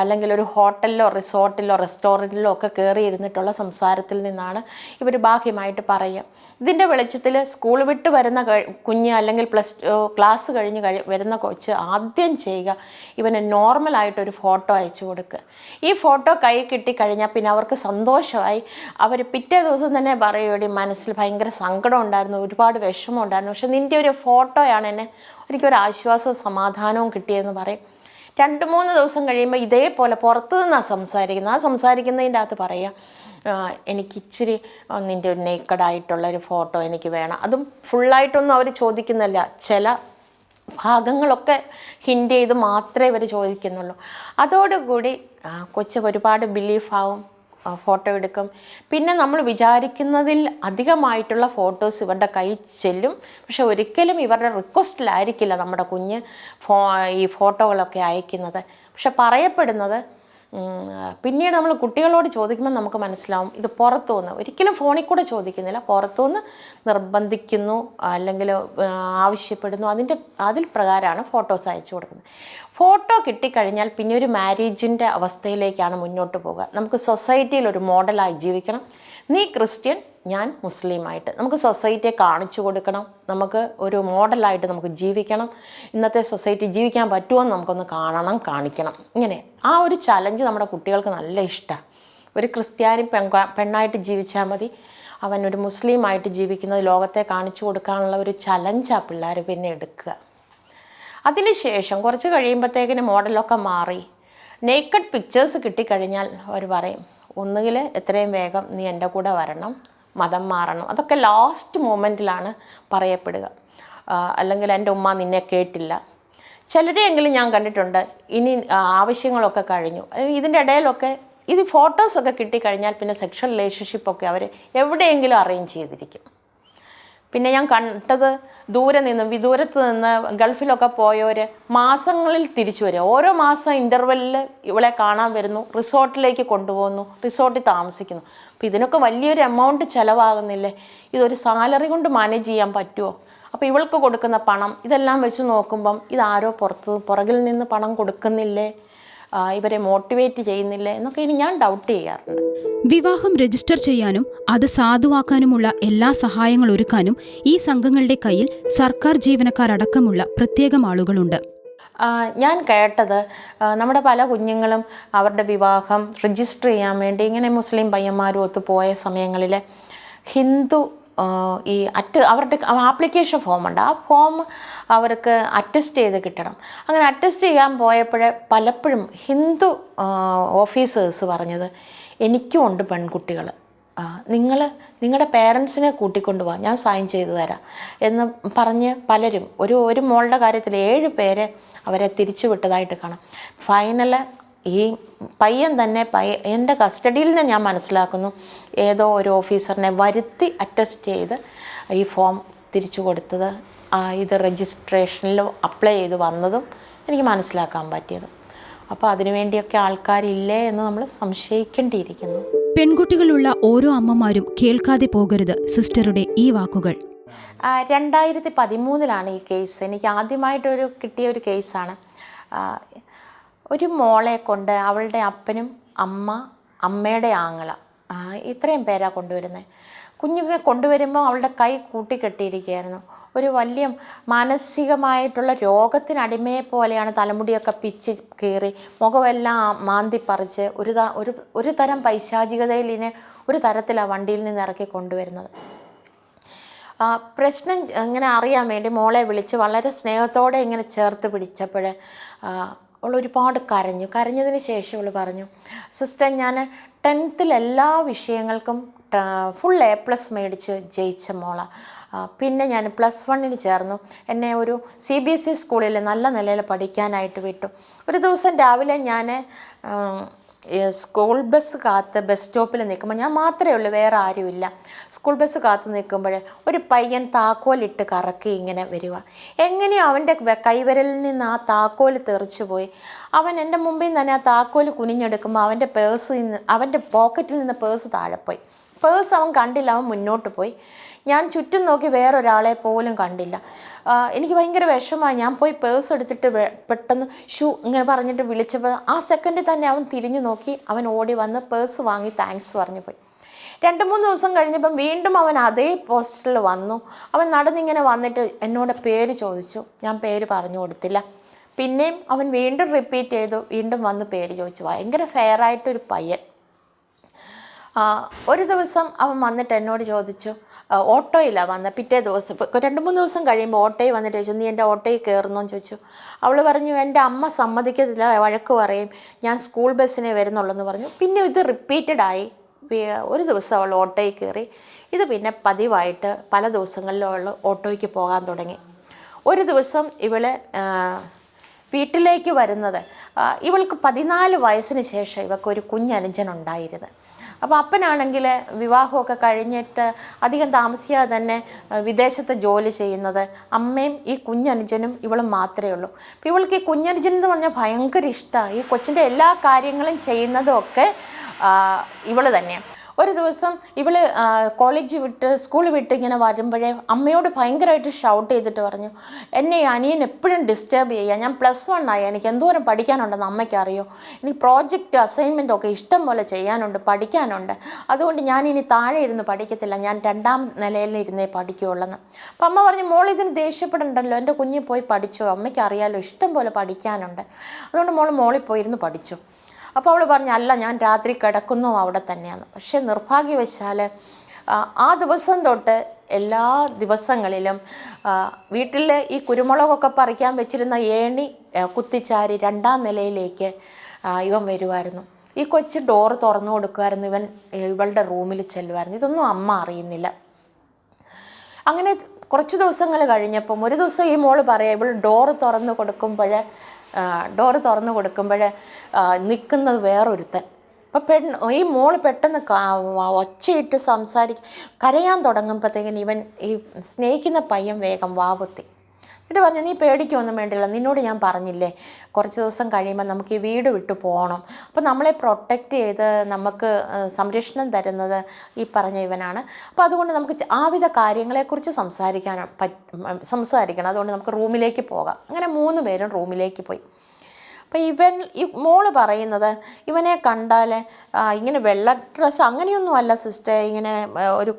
അല്ലെങ്കിൽ ഒരു ഹോട്ടലിലോ റിസോർട്ടിലോ റെസ്റ്റോറന്റിലോ ഒക്കെ കയറി ഇരുന്നിട്ടുള്ള സംസാരത്തിൽ നിന്നാണ് ഇവർ ബാഹ്യമായിട്ട് പറയുക. ഇതിന്റെ വെളിച്ചത്തിൽ സ്കൂൾ വിട്ട് വരുന്ന കുഞ്ഞ് അല്ലെങ്കിൽ പ്ലസ് ക്ലാസ് കഴിഞ്ഞ് കഴി വരുന്ന കൊച്ച് ആദ്യം ചെയ്യുക ഇവന് നോർമലായിട്ടൊരു ഫോട്ടോ അയച്ചു കൊടുക്കുക. ഈ ഫോട്ടോ കൈ കിട്ടിക്കഴിഞ്ഞാൽ പിന്നെ അവർക്ക് സന്തോഷമായി. അവർ പിറ്റേ ദിവസം തന്നെ പറയുകയും മനസ്സിൽ ഭയങ്കര സങ്കടം ഉണ്ടായിരുന്നു ഒരുപാട് വിഷമം ഉണ്ടായിരുന്നു. പക്ഷെ നിന്റെ ഒരു ഫോട്ടോയാണ് എന്നെ എനിക്കൊരു ആശ്വാസവും സമാധാനവും കിട്ടിയെന്ന് പറയും. രണ്ട് മൂന്ന് ദിവസം കഴിയുമ്പോൾ ഇതേപോലെ പുറത്തു നിന്നാണ് സംസാരിക്കുന്നത് ആ സംസാരിക്കുന്നതിന്റെ അകത്ത് പറയാം എനിക്ക് ഇച്ചിരി നിന്റെ ഒരു നേക്കഡായിട്ടുള്ളൊരു ഫോട്ടോ എനിക്ക് വേണം. അതും ഫുള്ളായിട്ടൊന്നും അവർ ചോദിക്കുന്നില്ല. ചില ഭാഗങ്ങളൊക്കെ ഹിൻഡ് ചെയ്ത് മാത്രമേ ഇവർ ചോദിക്കുന്നുള്ളൂ. അതോടുകൂടി കൊച്ച് ഒരുപാട് ബിലീഫാവും ഫോട്ടോ എടുക്കും. പിന്നെ നമ്മൾ വിചാരിക്കുന്നതിൽ അധികമായിട്ടുള്ള ഫോട്ടോസ് ഇവരുടെ കയ്യിൽ ചെല്ലും. പക്ഷെ ഒരിക്കലും ഇവരുടെ റിക്വസ്റ്റിലായിരിക്കില്ല നമ്മുടെ കുഞ്ഞ് ഫോ ഈ ഫോട്ടോകളൊക്കെ അയക്കുന്നത്. പക്ഷെ പറയപ്പെടുന്നത് പിന്നീട് നമ്മൾ കുട്ടികളോട് ചോദിക്കുമ്പോൾ നമുക്ക് മനസ്സിലാവും ഇത് പുറത്തുനിന്ന്. ഒരിക്കലും ഫോണിൽ കൂടെ ചോദിക്കുന്നില്ല. പുറത്തുനിന്ന് നിർബന്ധിക്കുന്നു അല്ലെങ്കിൽ ആവശ്യപ്പെടുന്നു. അതിന്റെ അതിൽ പ്രകാരമാണ് ഫോട്ടോസ് അയച്ചു കൊടുക്കുന്നത്. ഫോട്ടോ കിട്ടിക്കഴിഞ്ഞാൽ പിന്നെ ഒരു മാരേജിന്റെ അവസ്ഥയിലേക്കാണ് മുന്നോട്ട് പോകുക നമുക്ക് സൊസൈറ്റിയിൽ ഒരു മോഡലായി ജീവിക്കണം. നീ ക്രിസ്ത്യൻ ഞാൻ മുസ്ലിമായിട്ട്. നമുക്ക് സൊസൈറ്റിയെ കാണിച്ചു കൊടുക്കണം. നമുക്ക് ഒരു മോഡലായിട്ട് നമുക്ക് ജീവിക്കണം. ഇന്നത്തെ സൊസൈറ്റി ജീവിക്കാൻ പറ്റുമോ നമുക്കൊന്ന് കാണണം കാണിക്കണം. ഇങ്ങനെ. ആ ഒരു ചലഞ്ച് നമ്മുടെ കുട്ടികൾക്ക് നല്ല ഇഷ്ടമാണ് ഒരു ക്രിസ്ത്യാനി പെൺ പെണ്ണായിട്ട് ജീവിച്ചാൽ മതി. അവൻ ഒരു മുസ്ലിമായിട്ട് ജീവിക്കുന്നത് ലോകത്തെ കാണിച്ചു കൊടുക്കാനുള്ള ഒരു ചലഞ്ചാണ് പിള്ളേർ പിന്നെ എടുക്കുക. അതിനുശേഷം കുറച്ച് കഴിയുമ്പോഴത്തേക്കിന് മോഡലൊക്കെ മാറി. നേക്കഡ് പിക്ചേഴ്സ് കിട്ടിക്കഴിഞ്ഞാൽ അവർ പറയും ഒന്നുകിൽ എത്രയും വേഗം നീ എന്റെ കൂടെ വരണം മതം മാറണം. അതൊക്കെ ലാസ്റ്റ് മൊമെന്റിലാണ് പറയപ്പെടുക. അല്ലെങ്കിൽ എന്റെ ഉമ്മ നിന്നെ കേട്ടില്ല. ചിലരെയെങ്കിലും ഞാൻ കണ്ടിട്ടുണ്ട് ഇനി ആവശ്യങ്ങളൊക്കെ കഴിഞ്ഞു. ഇതിന്റെ ഇടയിലൊക്കെ ഇത് ഫോട്ടോസൊക്കെ കിട്ടിക്കഴിഞ്ഞാൽ പിന്നെ സെക്ഷൽ റിലേഷൻഷിപ്പൊക്കെ അവർ എവിടെയെങ്കിലും അറേഞ്ച് ചെയ്തിരിക്കും. പിന്നെ ഞാൻ കണ്ടത് ദൂരെ നിന്ന് വിദൂരത്ത് നിന്ന് ഗൾഫിലൊക്കെ പോയവർ മാസങ്ങളിൽ തിരിച്ചു വരിക. ഓരോ മാസം ഇന്റർവെല്ലിൽ ഇവളെ കാണാൻ വരുന്നു റിസോർട്ടിലേക്ക് കൊണ്ടുപോകുന്നു റിസോർട്ടിൽ താമസിക്കുന്നു. അപ്പോൾ ഇതിനൊക്കെ വലിയൊരു എമൗണ്ട് ചിലവാകുന്നില്ലേ? ഇതൊരു സാലറി കൊണ്ട് മാനേജ് ചെയ്യാൻ പറ്റുമോ അപ്പോൾ ഇവൾക്ക് കൊടുക്കുന്ന പണം ഇതെല്ലാം വെച്ച് നോക്കുമ്പം ഇതാരോ പുറത്ത് പുറകിൽ നിന്ന് പണം കൊടുക്കുന്നില്ലേ? ഇവരെ മോട്ടിവേറ്റ് ചെയ്യുന്നില്ല എന്നൊക്കെ ഇനി ഞാൻ ഡൗട്ട് ചെയ്യാറുണ്ട്. വിവാഹം രജിസ്റ്റർ ചെയ്യാനും അത് സാധുവാക്കാനുമുള്ള എല്ലാ സഹായങ്ങൾ ഒരുക്കാനും ഈ സംഘങ്ങളുടെ കയ്യിൽ സർക്കാർ ജീവനക്കാരടക്കമുള്ള പ്രത്യേകം ആളുകളുണ്ട്. ഞാൻ കേട്ടത് നമ്മുടെ പല കുഞ്ഞുങ്ങളും അവരുടെ വിവാഹം രജിസ്റ്റർ ചെയ്യാൻ വേണ്ടി ഇങ്ങനെ മുസ്ലിം പയ്യന്മാരും ഒത്തു പോയ സമയങ്ങളിൽ ഹിന്ദു ഈ അറ്റ് അവരുടെ ആപ്ലിക്കേഷൻ ഫോമുണ്ട് ആ ഫോം അവർക്ക് അറ്റസ്റ്റ് ചെയ്ത് കിട്ടണം. അങ്ങനെ അറ്റസ്റ്റ് ചെയ്യാൻ പോയപ്പോഴേ പലപ്പോഴും ഹിന്ദു ഓഫീസേഴ്സ് പറഞ്ഞത് എനിക്കും ഉണ്ട് പെൺകുട്ടികൾ. നിങ്ങൾ നിങ്ങളുടെ പേരൻസിനെ കൂട്ടിക്കൊണ്ട് പോവാം ഞാൻ സൈൻ ചെയ്തു തരാം. എന്ന് പറഞ്ഞ് പലരും ഒരു ഒരു മോളുടെ കാര്യത്തിൽ ഏഴ് പേരെ അവരെ തിരിച്ചു വിട്ടതായിട്ട് കാണാം. ഫൈനൽ ഈ പയ്യൻ തന്നെ പയ്യ എന്റെ കസ്റ്റഡിയിൽ നിന്ന് ഞാൻ മനസ്സിലാക്കുന്നു. ഏതോ ഒരു ഓഫീസറിനെ വരുത്തി അറ്റസ്റ്റ് ചെയ്ത് ഈ ഫോം തിരിച്ചു കൊടുത്തത്. ഇത് രജിസ്ട്രേഷനിൽ അപ്ലൈ ചെയ്ത് വന്നതും എനിക്ക് മനസ്സിലാക്കാൻ പറ്റിയത്. അപ്പോൾ അതിനുവേണ്ടിയൊക്കെ ആൾക്കാരില്ലേ എന്ന് നമ്മൾ സംശയിക്കേണ്ടിയിരിക്കുന്നു. പെൺകുട്ടികളുള്ള ഓരോ അമ്മമാരും കേൾക്കാതെ പോകരുത് സിസ്റ്ററുടെ ഈ വാക്കുകൾ. രണ്ടായിരത്തി പതിമൂന്നിലാണ് ഈ കേസ്. എനിക്ക് ആദ്യമായിട്ടൊരു കിട്ടിയ ഒരു കേസാണ്. ഒരു മോളെ കൊണ്ട് അവളുടെ അപ്പനും അമ്മ അമ്മയുടെ ആങ്ങള ഇത്രയും പേരാ കൊണ്ടുവരുന്നത് കുഞ്ഞിനെ കൊണ്ടുവരുമ്പോൾ അവളുടെ കൈ കൂട്ടിക്കെട്ടിയിരിക്കുകയായിരുന്നു. ഒരു വലിയ മാനസികമായിട്ടുള്ള രോഗത്തിനടിമയെ പോലെയാണ് തലമുടിയൊക്കെ പിച്ച് കീറി മുഖമെല്ലാം മാന്തി പറിച്ച് ഒരു ഒരു ഒരു തരം പൈശാചികതയിൽ ഇതിനെ ഒരു തരത്തിലാണ് വണ്ടിയിൽ നിന്ന് ഇറക്കി കൊണ്ടുവരുന്നത്. പ്രശ്നം ഇങ്ങനെ അറിയാൻ വേണ്ടി മോളെ വിളിച്ച് വളരെ സ്നേഹത്തോടെ ഇങ്ങനെ ചേർത്ത് പിടിച്ചപ്പോൾ അവൾ ഒരുപാട് കരഞ്ഞു. കരഞ്ഞതിന് ശേഷം അവൾ പറഞ്ഞു സിസ്റ്റർ ഞാൻ ടെൻത്തിൽ എല്ലാ വിഷയങ്ങൾക്കും ഫുൾ എ പ്ലസ് മേടിച്ച് ജയിച്ച മോള. പിന്നെ ഞാൻ പ്ലസ് വണ്ണിന് ചേർന്നു. എന്നെ ഒരു സി ബി എസ് ഇ സ്കൂളിൽ നല്ല നിലയിൽ പഠിക്കാനായിട്ട് വിട്ടു. ഒരു ദിവസം രാവിലെ ഞാൻ സ്കൂൾ ബസ് കാത്ത് ബസ് സ്റ്റോപ്പിൽ നിൽക്കുമ്പോൾ ഞാൻ മാത്രമേ ഉള്ളൂ വേറെ ആരുമില്ല സ്കൂൾ ബസ് കാത്ത് നിൽക്കുമ്പോൾ ഒരു പയ്യൻ താക്കോലിട്ട് കറക്കി ഇങ്ങനെ വരിക. എങ്ങനെയോ അവന്റെ കൈവരലിൽ നിന്ന് ആ താക്കോൽ തെറിച്ചു പോയി? അവൻ എന്റെ മുമ്പിൽ നിന്ന് തന്നെ ആ താക്കോൽ കുനിഞ്ഞെടുക്കുമ്പോൾ അവന്റെ പേഴ്സ് അവന്റെ പോക്കറ്റിൽ നിന്ന് പേഴ്സ് താഴെ പോയി. പേഴ്സ് അവൻ കണ്ടില്ല അവൻ മുന്നോട്ട് പോയി. ഞാൻ ചുറ്റും നോക്കി വേറൊരാളെ പോലും കണ്ടില്ല. എനിക്ക് ഭയങ്കര വിഷമമായി. ഞാൻ പോയി പേഴ്സ് എടുത്തിട്ട് പെട്ടെന്ന് ഷൂ ഇങ്ങനെ പറഞ്ഞിട്ട് വിളിച്ചപ്പോൾ ആ സെക്കൻഡിൽ തന്നെ അവൻ തിരിഞ്ഞു നോക്കി. അവൻ ഓടി വന്ന് പേഴ്സ് വാങ്ങി താങ്ക്സ് പറഞ്ഞു പോയി. രണ്ട് മൂന്ന് ദിവസം കഴിഞ്ഞപ്പം വീണ്ടും അവൻ അതേ പോസ്റ്ററിൽ വന്നു. അവൻ നടന്നിങ്ങനെ വന്നിട്ട് എന്നോട് പേര് ചോദിച്ചു. ഞാൻ പേര് പറഞ്ഞു കൊടുത്തില്ല. പിന്നെയും അവൻ വീണ്ടും റിപ്പീറ്റ് ചെയ്തു. വീണ്ടും വന്ന് പേര് ചോദിച്ചു. ഭയങ്കര ഫെയർ ആയിട്ടൊരു പയ്യൻ. ഒരു ദിവസം അവൻ വന്നിട്ട് എന്നോട് ചോദിച്ചു. ഓട്ടോയിലാണ് വന്ന പിറ്റേ ദിവസം. രണ്ട് മൂന്ന് ദിവസം കഴിയുമ്പോൾ ഓട്ടോയിൽ വന്നിട്ട് ചോദിച്ചു നീ എന്റെ ഓട്ടോയിൽ കയറുന്നോന്ന് ചോദിച്ചു. അവൾ പറഞ്ഞു എന്റെ അമ്മ സമ്മതിക്കത്തില്ല വഴക്ക് പറയും. ഞാൻ സ്കൂൾ ബസ്സിനെ വരുന്നുള്ളൂ എന്ന് പറഞ്ഞു. പിന്നെ ഇത് റിപ്പീറ്റഡ് ആയി ഒരു ദിവസം അവൾ ഓട്ടോയിൽ കയറി. ഇത് പിന്നെ പതിവായിട്ട് പല ദിവസങ്ങളിലും അവൾ ഓട്ടോയ്ക്ക് പോകാൻ തുടങ്ങി. ഒരു ദിവസം ഇവൾ വീട്ടിലേക്ക് വരുന്നത്. ഇവൾക്ക് പതിനാല് വയസ്സിന് ശേഷം ഇവൾക്ക് ഒരു കുഞ്ഞനുജനുണ്ടായിരുന്നു അപ്പോൾ അപ്പനാണെങ്കിൽ വിവാഹമൊക്കെ കഴിഞ്ഞിട്ട് അധികം താമസിയാതെ തന്നെ വിദേശത്ത് ജോലി ചെയ്യുന്നത് അമ്മയും ഈ കുഞ്ഞനുജനും ഇവളും മാത്രമേ ഉള്ളൂ. അപ്പോൾ ഇവൾക്ക് ഈ കുഞ്ഞനുജൻ എന്ന് പറഞ്ഞാൽ ഭയങ്കര ഇഷ്ടമാണ് ഈ കൊച്ചിന്റെ എല്ലാ കാര്യങ്ങളും ചെയ്യുന്നതും ഒക്കെ ഇവൾ തന്നെയാണ് ഒരു ദിവസം ഇവൾ കോളേജ് വിട്ട് സ്കൂൾ വിട്ട് ഇങ്ങനെ വരുമ്പോഴേ അമ്മയോട് ഭയങ്കരമായിട്ട് ഷൗട്ട് ചെയ്തിട്ട് പറഞ്ഞു എന്നെ അനിയൻ എപ്പോഴും ഡിസ്റ്റേബ് ചെയ്യുക. ഞാൻ പ്ലസ് വൺ ആയി. എനിക്ക് എന്തോരം പഠിക്കാനുണ്ടെന്ന് അമ്മയ്ക്ക് അറിയോ? എനിക്ക് പ്രോജക്റ്റ് അസൈൻമെന്റ് ഒക്കെ ഇഷ്ടം പോലെ ചെയ്യാനുണ്ട് പഠിക്കാനുണ്ട്. അതുകൊണ്ട് ഞാൻ ഇനി താഴെ ഇരുന്ന് പഠിക്കത്തില്ല. ഞാൻ രണ്ടാം നിലയിൽ ഇരുന്നേ പഠിക്കുകയുള്ളെന്ന്. അപ്പം അമ്മ പറഞ്ഞു മോൾ ഇതിന് ദേഷ്യപ്പെടണ്ടല്ലോ. എന്റെ കുഞ്ഞിൽ പോയി പഠിച്ചോ. അമ്മയ്ക്ക് അറിയാലോ ഇഷ്ടം പോലെ പഠിക്കാനുണ്ട്. അതുകൊണ്ട് മോൾ മോളിൽ പോയിരുന്ന് പഠിച്ചു. അപ്പോൾ അവൾ പറഞ്ഞു അല്ല ഞാൻ രാത്രി കിടക്കുന്നു അവിടെ തന്നെയാണ്. പക്ഷേ നിർഭാഗ്യവശാൽ ആ, ദിവസം തൊട്ട് എല്ലാ ദിവസങ്ങളിലും വീട്ടിൽ ഈ കുരുമുളകൊക്കെ പറിക്കാൻ വെച്ചിരുന്ന ഏണി കുത്തിച്ചാരി രണ്ടാം നിലയിലേക്ക് ഇവൻ വരുമായിരുന്നു ഈ കൊച്ച് ഡോർ തുറന്നു കൊടുക്കുമായിരുന്നു ഇവൻ ഇവളുടെ റൂമിൽ ചെല്ലുമായിരുന്നു ഇതൊന്നും അമ്മ അറിയുന്നില്ല. അങ്ങനെ കുറച്ച് ദിവസങ്ങൾ കഴിഞ്ഞപ്പം ഒരു ദിവസം ഈ മോൾ പറയാം ഇവൾ ഡോറ് തുറന്ന് കൊടുക്കുമ്പോൾ ഡോറ് തുറന്ന് കൊടുക്കുമ്പോൾ നിൽക്കുന്നത് വേറൊരുത്തൻ. അപ്പം പെൺ ഈ മോൾ പെട്ടെന്ന് ഒച്ചയിട്ട് സംസാരിക്കും കരയാൻ തുടങ്ങുമ്പോഴത്തേക്കിന് ഇവൻ ഈ സ്നേഹിക്കുന്ന പയ്യൻ വേഗം വാവുത്തി എന്നിട്ട് പറഞ്ഞു നീ പേടിക്കൊന്നും വേണ്ടില്ല നിന്നോട് ഞാൻ പറഞ്ഞില്ലേ? കുറച്ച് ദിവസം കഴിയുമ്പോൾ നമുക്ക് ഈ വീട് വിട്ടു പോകണം അപ്പോൾ നമ്മളെ പ്രൊട്ടക്റ്റ് ചെയ്ത് നമുക്ക് സംരക്ഷണം തരുന്നത് ഈ പറഞ്ഞ ഇവനാണ്. അപ്പോൾ അതുകൊണ്ട് നമുക്ക് ആവിധ കാര്യങ്ങളെക്കുറിച്ച് സംസാരിക്കാൻ പറ്റ സംസാരിക്കണം. അതുകൊണ്ട് നമുക്ക് റൂമിലേക്ക് പോകാം. അങ്ങനെ മൂന്ന് പേരും റൂമിലേക്ക് പോയി. അപ്പോൾ ഇവൻ ഈ മോൾ പറയുന്നത് ഇവനെ കണ്ടാൽ ഇങ്ങനെ വെള്ള ഡ്രസ്സ് അങ്ങനെയൊന്നും അല്ല സിസ്റ്റർ ഇങ്ങനെ ഒരു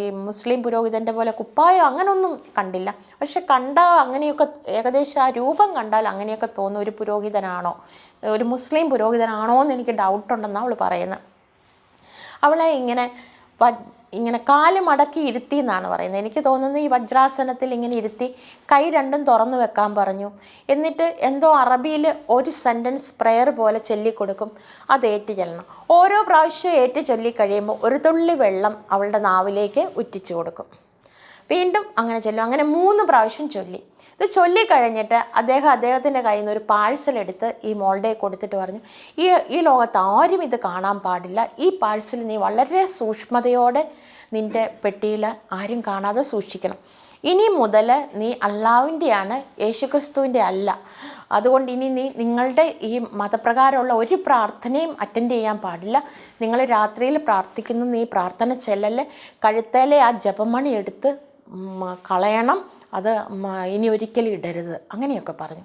ഈ മുസ്ലിം പുരോഹിതന്റെ പോലെ കുപ്പായം അങ്ങനെയൊന്നും കണ്ടില്ല. പക്ഷെ കണ്ട അങ്ങനെയൊക്കെ ഏകദേശം ആ രൂപം കണ്ടാൽ അങ്ങനെയൊക്കെ തോന്നും ഒരു പുരോഹിതനാണോ ഒരു മുസ്ലിം പുരോഹിതനാണോ എന്ന് എനിക്ക് ഡൗട്ടുണ്ടെന്നാണ് അവൾ പറയുന്നത് അവളെ ഇങ്ങനെ വജ് ഇങ്ങനെ കാൽ മടക്കി ഇരുത്തി എന്നാണ് പറയുന്നത്. എനിക്ക് തോന്നുന്നത് ഈ വജ്രാസനത്തിൽ ഇങ്ങനെ ഇരുത്തി കൈ രണ്ടും തുറന്നു വെക്കാൻ പറഞ്ഞു. എന്നിട്ട് എന്തോ അറബിയിൽ ഒരു സെന്റൻസ് പ്രെയർ പോലെ ചൊല്ലിക്കൊടുക്കും. അത് ഏറ്റു ചെല്ലണം ഓരോ പ്രാവശ്യം ഏറ്റു ചൊല്ലിക്കഴിയുമ്പോൾ ഒരു തുള്ളി വെള്ളം അവളുടെ നാവിലേക്ക് ഉറ്റിച്ചു കൊടുക്കും. വീണ്ടും അങ്ങനെ ചൊല്ലും. അങ്ങനെ മൂന്ന് പ്രാവശ്യം ചൊല്ലി. ഇത് ചൊല്ലിക്കഴിഞ്ഞിട്ട് അദ്ദേഹം അദ്ദേഹത്തിന്റെ കയ്യിൽ നിന്ന് ഒരു പാഴ്സൽ എടുത്ത് ഈ മോളുടെ കൊടുത്തിട്ട് പറഞ്ഞു ഈ ഈ ലോകത്ത് ആരും ഇത് കാണാൻ പാടില്ല. ഈ പാഴ്സൽ നീ വളരെ സൂക്ഷ്മതയോടെ നിന്റെ പെട്ടിയിൽ ആരും കാണാതെ സൂക്ഷിക്കണം. ഇനി മുതൽ നീ അള്ളാവിന്റെയാണ് യേശുക്രിസ്തുവിന്റെ അല്ല. അതുകൊണ്ട് ഇനി നീ നിങ്ങളുടെ ഈ മതപ്രകാരമുള്ള ഒരു പ്രാർത്ഥനയും അറ്റൻഡ് ചെയ്യാൻ പാടില്ല. നിങ്ങൾ രാത്രിയിൽ പ്രാർത്ഥിക്കുന്ന നീ പ്രാർത്ഥന ചെല്ലല് കഴുത്തേലെ ആ ജപമണി എടുത്ത് കളയണം. അത് ഇനി ഒരിക്കലും ഇടരുത്. അങ്ങനെയൊക്കെ പറഞ്ഞു.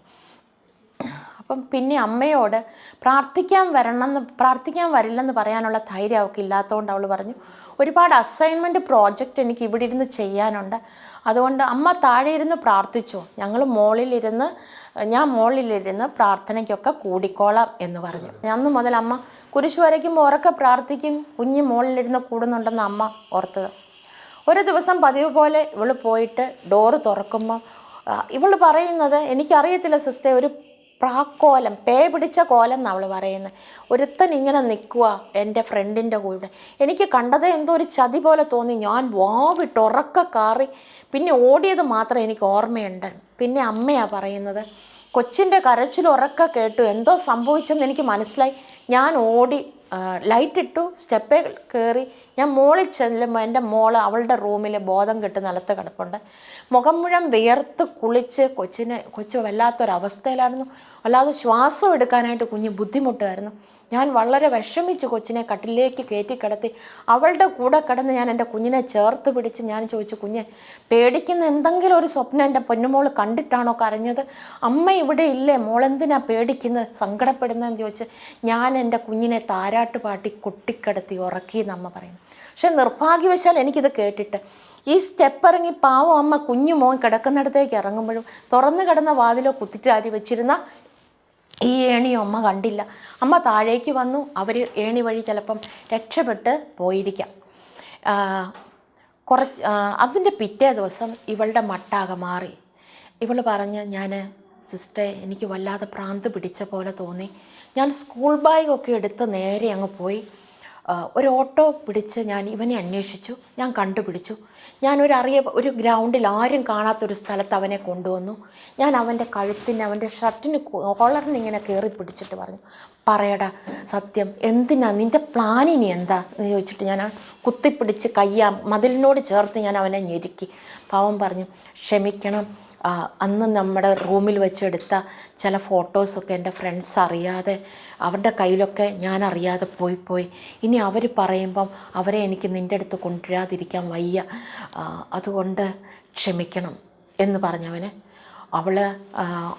അപ്പം പിന്നെ അമ്മയോട് പ്രാർത്ഥിക്കാൻ വരണമെന്ന് പ്രാർത്ഥിക്കാൻ വരില്ലെന്ന് പറയാനുള്ള ധൈര്യം അവൾക്ക് ഇല്ലാത്തതുകൊണ്ട് അവൾ പറഞ്ഞു ഒരുപാട് അസൈൻമെന്റ് പ്രോജക്റ്റ് എനിക്ക് ഇവിടെ ഇരുന്ന് ചെയ്യാനുണ്ട്. അതുകൊണ്ട് അമ്മ താഴെ ഇരുന്ന് പ്രാർത്ഥിച്ചു. ഞങ്ങൾ മോളിലിരുന്ന് ഞാൻ മോളിലിരുന്ന് പ്രാർത്ഥനയ്ക്കൊക്കെ കൂടിക്കോളാം എന്ന് പറഞ്ഞു. അന്ന് മുതൽ അമ്മ കുരിശ് വരയ്ക്കുമ്പോൾ ഉറക്കെ പ്രാർത്ഥിക്കും. കുഞ്ഞ് മോളിലിരുന്ന് കൂടുന്നുണ്ടെന്ന് അമ്മ ഓർത്തത്. ഒരു ദിവസം പതിവ് പോലെ ഇവൾ പോയിട്ട് ഡോറ് തുറക്കുമ്പോൾ ഇവൾ പറയുന്നത് എനിക്കറിയത്തില്ല സിസ്റ്റർ ഒരു പ്രാക്കോലം പേ പിടിച്ച കോലം എന്നാണ് അവൾ പറയുന്നത് ഒരുത്തൻ ഇങ്ങനെ നിൽക്കുക എന്റെ ഫ്രണ്ടിന്റെ കൂടെ. എനിക്ക് കണ്ടത് എന്തോ ഒരു ചതി പോലെ തോന്നി. ഞാൻ വാവിട്ട് ഉറക്ക കാറി. പിന്നെ ഓടിയത് മാത്രം എനിക്ക് ഓർമ്മയുണ്ട്. പിന്നെ അമ്മയാണ് പറയുന്നത് കൊച്ചിന്റെ കരച്ചിൽ ഉറക്ക കേട്ടു. എന്തോ സംഭവിച്ചെന്ന് എനിക്ക് മനസ്സിലായി. ഞാൻ ഓടി ലൈറ്റ് ഇട്ടു സ്റ്റെപ്പേ കയറി ഞാൻ മോളിൽ ചെല്ലുമ്പോൾ എന്റെ മോൾ അവളുടെ റൂമിൽ ബോധം കെട്ട് നിലത്ത് കിടപ്പുണ്ട്. മുഖം മുഴുവൻ വിയർത്ത് കുളിച്ച് കൊച്ചിനെ കൊച്ചു വല്ലാത്തൊരവസ്ഥയിലായിരുന്നു. അല്ലാതെ ശ്വാസം എടുക്കാനായിട്ട് കുഞ്ഞ് ബുദ്ധിമുട്ടായിരുന്നു. ഞാൻ വളരെ വിഷമിച്ച് കൊച്ചിനെ കട്ടിലേക്ക് കയറ്റി കിടത്തി. അവളുടെ കൂടെ കിടന്ന് ഞാൻ എന്റെ കുഞ്ഞിനെ ചേർത്ത് പിടിച്ച് ഞാൻ ചോദിച്ചു കുഞ്ഞെ പേടിക്കുന്ന എന്തെങ്കിലും ഒരു സ്വപ്നം എന്റെ പൊന്നുമോൾ കണ്ടിട്ടാണോ കരഞ്ഞത്? അമ്മ ഇവിടെ ഇല്ലേ? മോളെന്തിനാ പേടിക്കുന്നത്? സങ്കടപ്പെടുന്നതെന്ന് ചോദിച്ച് ഞാൻ എന്റെ കുഞ്ഞിനെ താരാട്ട് പാട്ടി കൊട്ടിക്കിടത്തി ഉറക്കി എന്നമ്മ പറയുന്നു. പക്ഷെ നിർഭാഗ്യവശാൽ എനിക്കിത് കേട്ടിട്ട് ഈ സ്റ്റെപ്പ് ഇറങ്ങി പാവം അമ്മ കുഞ്ഞു മോൻ കിടക്കുന്നിടത്തേക്ക് ഇറങ്ങുമ്പോഴും തുറന്നു കിടന്ന വാതിലോ കുത്തിച്ചാടി വെച്ചിരുന്ന ഈ ഏണിയും അമ്മ കണ്ടില്ല. അമ്മ താഴേക്ക് വന്നു. അവർ ഏണി വഴി ചിലപ്പം രക്ഷപ്പെട്ട് പോയിരിക്കാം. കുറച്ച് അതിന്റെ പിറ്റേ ദിവസം ഇവളുടെ മട്ടാകെ മാറി. ഇവൾ പറഞ്ഞ് ഞാൻ സിസ്റ്ററെ എനിക്ക് വല്ലാതെ പ്രാന്ത് പിടിച്ച പോലെ തോന്നി. ഞാൻ സ്കൂൾ ബാഗൊക്കെ എടുത്ത് നേരെ അങ്ങ് പോയി. ഒരു ഓട്ടോ പിടിച്ച് ഞാൻ ഇവനെ അന്വേഷിച്ചു. ഞാൻ കണ്ടുപിടിച്ചു. ഞാൻ ഒരു ഗ്രൗണ്ടിൽ ആരും കാണാത്തൊരു സ്ഥലത്ത് അവനെ കൊണ്ടുവന്നു. ഞാൻ അവന്റെ കഴുത്തിന് അവന്റെ ഷർട്ടിന് കോളറിന് ഇങ്ങനെ കയറി പിടിച്ചിട്ട് പറഞ്ഞു പറയടാ സത്യം എന്തിനാ? നിന്റെ പ്ലാനിനി എന്താ? എന്ന് ചോദിച്ചിട്ട് ഞാൻ കുത്തിപ്പിടിച്ച് കയ്യാ മതിലിനോട് ചേർത്ത് ഞാൻ അവനെ ഞെരുക്കി. പാവം പറഞ്ഞു ക്ഷമിക്കണം അന്ന് നമ്മുടെ റൂമിൽ വെച്ചെടുത്ത ചില ഫോട്ടോസൊക്കെ എന്റെ ഫ്രണ്ട്സ് അറിയാതെ അവരുടെ കയ്യിലൊക്കെ ഞാൻ അറിയാതെ പോയി പോയി. ഇനി അവർ പറയുമ്പം അവരെ എനിക്ക് നിന്റെ അടുത്ത് കൊണ്ടുവരാതിരിക്കാൻ വയ്യ. അതുകൊണ്ട് ക്ഷമിക്കണം എന്ന് പറഞ്ഞവന്. അവൾ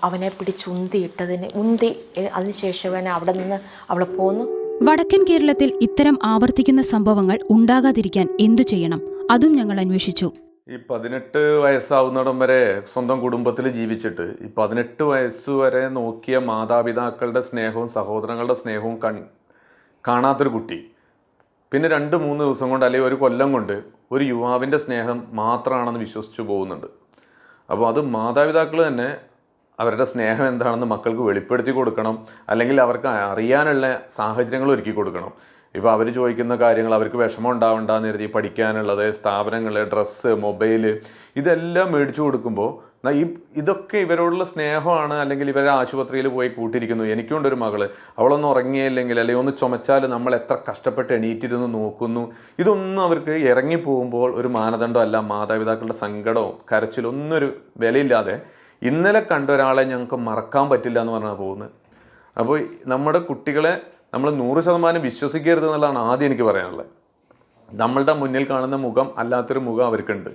അവനെ പിടിച്ച് ഉന്തിയിട്ടതിന് ഉന്തി അതിനുശേഷം അവനെ അവിടെ നിന്ന് അവൾ പോന്നു. വടക്കൻ കേരളത്തിൽ ഇത്തരം ആവർത്തിക്കുന്ന സംഭവങ്ങൾ ഉണ്ടാകാതിരിക്കാൻ എന്തു ചെയ്യണം? അതും ഞങ്ങൾ അന്വേഷിച്ചു. ഈ പതിനെട്ട് വയസ്സാവുന്നിടം വരെ സ്വന്തം കുടുംബത്തിൽ ജീവിച്ചിട്ട് ഈ പതിനെട്ട് വയസ്സ് വരെ നോക്കിയ മാതാപിതാക്കളുടെ സ്നേഹവും സഹോദരങ്ങളുടെ സ്നേഹവും കൺ കാണാത്തൊരു കുട്ടി. പിന്നെ രണ്ട് മൂന്ന് ദിവസം കൊണ്ട് അല്ലെങ്കിൽ ഒരു കൊല്ലം കൊണ്ട് ഒരു യുവാവിന്റെ സ്നേഹം മാത്രമാണെന്ന് വിശ്വസിച്ചു പോകുന്നുണ്ട്. അപ്പോൾ അത് മാതാപിതാക്കൾ തന്നെ അവരുടെ സ്നേഹം എന്താണെന്ന് മക്കൾക്ക് വെളിപ്പെടുത്തി കൊടുക്കണം. അല്ലെങ്കിൽ അവർക്ക് അറിയാനുള്ള സാഹചര്യങ്ങൾ ഒരുക്കി കൊടുക്കണം. ഇപ്പോൾ അവർ ചോദിക്കുന്ന കാര്യങ്ങൾ അവർക്ക് വിഷമം ഉണ്ടാവണ്ടെന്ന് കരുതി പഠിക്കാനുള്ളത് സ്ഥാപനങ്ങൾ ഡ്രസ്സ് മൊബൈൽ ഇതെല്ലാം മേടിച്ചു കൊടുക്കുമ്പോൾ ഈ ഇതൊക്കെ ഇവരോടുള്ള സ്നേഹമാണ് അല്ലെങ്കിൽ ഇവരെ ആശുപത്രിയിൽ പോയി കൂട്ടിയിരിക്കുന്നു. എനിക്കുണ്ട് ഒരു മകൾ. അവളൊന്ന് ഉറങ്ങിയില്ലെങ്കിൽ അല്ലെങ്കിൽ ഒന്ന് ചുമച്ചാൽ നമ്മൾ എത്ര കഷ്ടപ്പെട്ട് എണീറ്റിരുന്ന് നോക്കുന്നു. ഇതൊന്നും അവർക്ക് ഇറങ്ങിപ്പോകുമ്പോൾ ഒരു മാനദണ്ഡമല്ല മാതാപിതാക്കളുടെ സങ്കടവും കരച്ചിലും ഒന്നും ഒരു വിലയില്ലാതെ ഇന്നലെ കണ്ട ഒരാളെ ഞങ്ങൾക്ക് മറക്കാൻ പറ്റില്ല എന്ന് പറഞ്ഞാൽ പോകുന്നത്. അപ്പോൾ നമ്മുടെ കുട്ടികളെ നമ്മൾ നൂറ് ശതമാനം വിശ്വസിക്കരുത് എന്നുള്ളതാണ് ആദ്യം എനിക്ക് പറയാനുള്ളത്. നമ്മളുടെ മുന്നിൽ കാണുന്ന മുഖം അല്ലാത്തൊരു മുഖം അവർക്കുണ്ട്.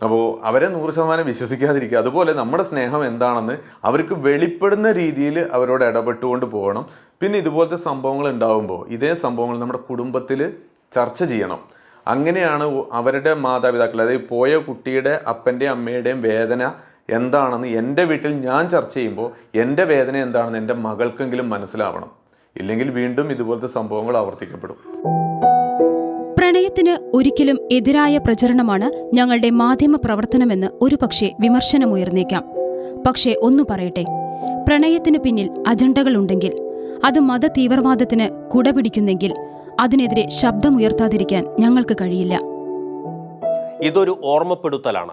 അപ്പോൾ അവരെ നൂറ് ശതമാനം വിശ്വസിക്കാതിരിക്കുക. അതുപോലെ നമ്മുടെ സ്നേഹം എന്താണെന്ന് അവർക്ക് വെളിപ്പെടുന്ന രീതിയിൽ അവരോട് ഇടപെട്ടുകൊണ്ട് പോകണം. പിന്നെ ഇതുപോലത്തെ സംഭവങ്ങൾ ഉണ്ടാകുമ്പോൾ ഇതേ സംഭവങ്ങൾ നമ്മുടെ കുടുംബത്തിൽ ചർച്ച ചെയ്യണം. അങ്ങനെയാണ് അവരുടെ മാതാപിതാക്കൾ അതായത് പോയ കുട്ടിയുടെ അപ്പന്റെയും അമ്മയുടെയും വേദന എന്താണെന്ന് എന്റെ വീട്ടിൽ ഞാൻ ചർച്ച ചെയ്യുമ്പോൾ എന്റെ വേദന എന്താണെന്ന് എന്റെ മകൾക്കെങ്കിലും മനസ്സിലാവണം. ഇല്ലെങ്കിൽ വീണ്ടും ഇതുപോലത്തെ സംഭവങ്ങൾ ആവർത്തിക്കപ്പെടും. പ്രണയത്തിന് ഒരിക്കലും എതിരായ പ്രചരണമാണ് ഞങ്ങളുടെ മാധ്യമ പ്രവർത്തനമെന്ന് ഒരുപക്ഷെ വിമർശനമുയർന്നേക്കാം. പക്ഷേ ഒന്നു പറയട്ടെ പ്രണയത്തിന് പിന്നിൽ അജണ്ടകളുണ്ടെങ്കിൽ അത് മത തീവ്രവാദത്തിന് കുടപിടിക്കുന്നെങ്കിൽ അതിനെതിരെ ശബ്ദമുയർത്താതിരിക്കാൻ ഞങ്ങൾക്ക് കഴിയില്ല. ഇതൊരു ഓർമ്മപ്പെടുത്തലാണ്.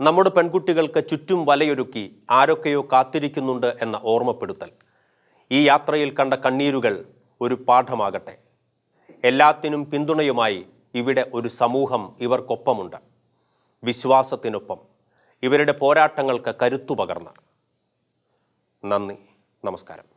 നമ്മുടെ പെൺകുട്ടികൾക്ക് ചുറ്റും വലയൊരുക്കി ആരൊക്കെയോ കാത്തിരിക്കുന്നുണ്ട് എന്ന ഓർമ്മപ്പെടുത്തൽ. ഈ യാത്രയിൽ കണ്ട കണ്ണീരുകൾ ഒരു പാഠമാകട്ടെ. എല്ലാത്തിനും പിന്തുണയുമായി ഇവിടെ ഒരു സമൂഹം ഇവർക്കൊപ്പമുണ്ട്. വിശ്വാസത്തിനൊപ്പം ഇവരുടെ പോരാട്ടങ്ങൾക്ക് കരുത്തു പകർന്ന. നന്ദി നമസ്കാരം.